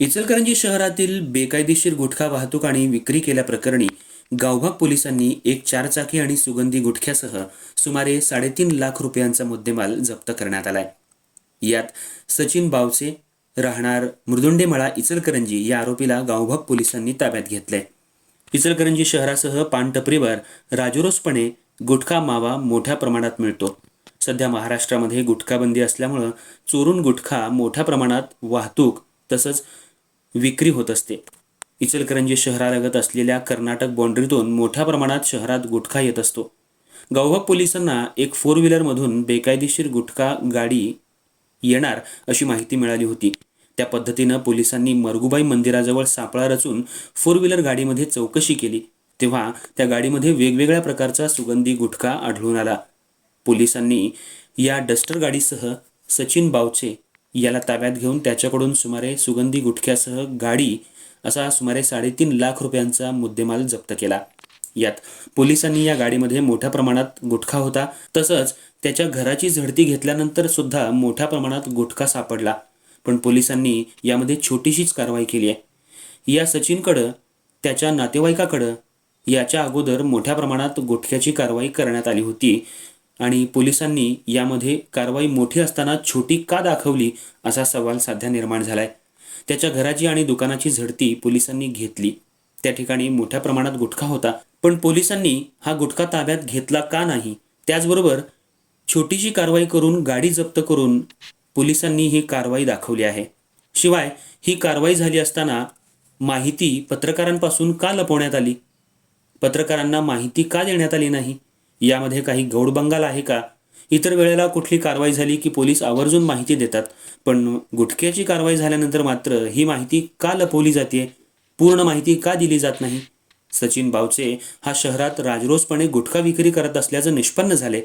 इचलकरंजी शहरातील बेकायदेशीर गुटखा वाहतूक आणि विक्री केल्याप्रकरणी गावभाग पोलिसांनी एक चारचाकी आणि सुगंधी गुटख्यासह सुमारे साडेतीन लाख रुपयांचा मुद्देमाल जप्त करण्यात आलाय. यात सचिन बावचे राहणार मृदुंडेमळा इचलकरंजी या आरोपीला गावभाग पोलिसांनी ताब्यात घेतलंय. इचलकरंजी शहरासह पानटपरीवर राजरोसपणे गुटखा मावा मोठ्या प्रमाणात मिळतो. सध्या महाराष्ट्रामध्ये गुटखाबंदी असल्यामुळं चोरून गुटखा मोठ्या प्रमाणात वाहतूक तसंच विक्री होत असते. इचलकरंजी शहरालगत असलेल्या कर्नाटक बाँड्रीतून मोठ्या प्रमाणात शहरात गुटखा येत असतो. गौहक पोलिसांना एक फोर व्हीलरमधून बेकायदेशीर गुटखा गाडी येणार अशी माहिती मिळाली होती. त्या पद्धतीनं पोलिसांनी मरगुबाई मंदिराजवळ सापळा रचून फोर व्हीलर गाडीमध्ये चौकशी केली. तेव्हा त्या गाडीमध्ये वेगवेगळ्या प्रकारचा सुगंधी गुटखा आढळून आला. पोलिसांनी या डस्टर गाडीसह सचिन बावचे याला ताब्यात घेऊन त्याच्याकडून सुमारे सुगंधी गुटख्यासह गाडी असा सुमारे साडेतीन लाख रुपयांचा मुद्देमाल जप्त केला. यात पोलिसांनी या गाडीमध्ये मोठ्या प्रमाणात गुटखा होता. तसंच त्याच्या घराची झडती घेतल्यानंतर सुद्धा मोठ्या प्रमाणात गुटखा सापडला. पण पोलिसांनी यामध्ये छोटीशीच कारवाई केली आहे. या सचिनकडं त्याच्या नातेवाईकाकडं याच्या अगोदर मोठ्या प्रमाणात गुटख्याची कारवाई करण्यात आली होती. आणि पोलिसांनी यामध्ये कारवाई मोठी असताना छोटी का दाखवली असा सवाल सध्या निर्माण झालाय. त्याच्या घराची आणि दुकानाची झडती पोलिसांनी घेतली. त्या ठिकाणी मोठ्या प्रमाणात गुटखा होता. पण पोलिसांनी हा गुटखा ताब्यात घेतला का नाही? त्याचबरोबर छोटीशी कारवाई करून गाडी जप्त करून पोलिसांनी ही कारवाई दाखवली आहे. शिवाय ही कारवाई झाली असताना माहिती पत्रकारांपासून का लपवण्यात आली? पत्रकारांना माहिती का देण्यात आली नाही? यामध्ये काही गौडबंगाल आहे का? इतर वेळेला कुठली कारवाई झाली की पोलीस आवर्जून माहिती देतात पण गुटख्याची कारवाई झाल्यानंतर मात्र ही माहिती का लपवली जाते? पूर्ण माहिती का दिली जात नाही? सचिन बावचे हा शहरात राजरोसपणे गुटखा विक्री करत असल्याचं निष्पन्न झाले.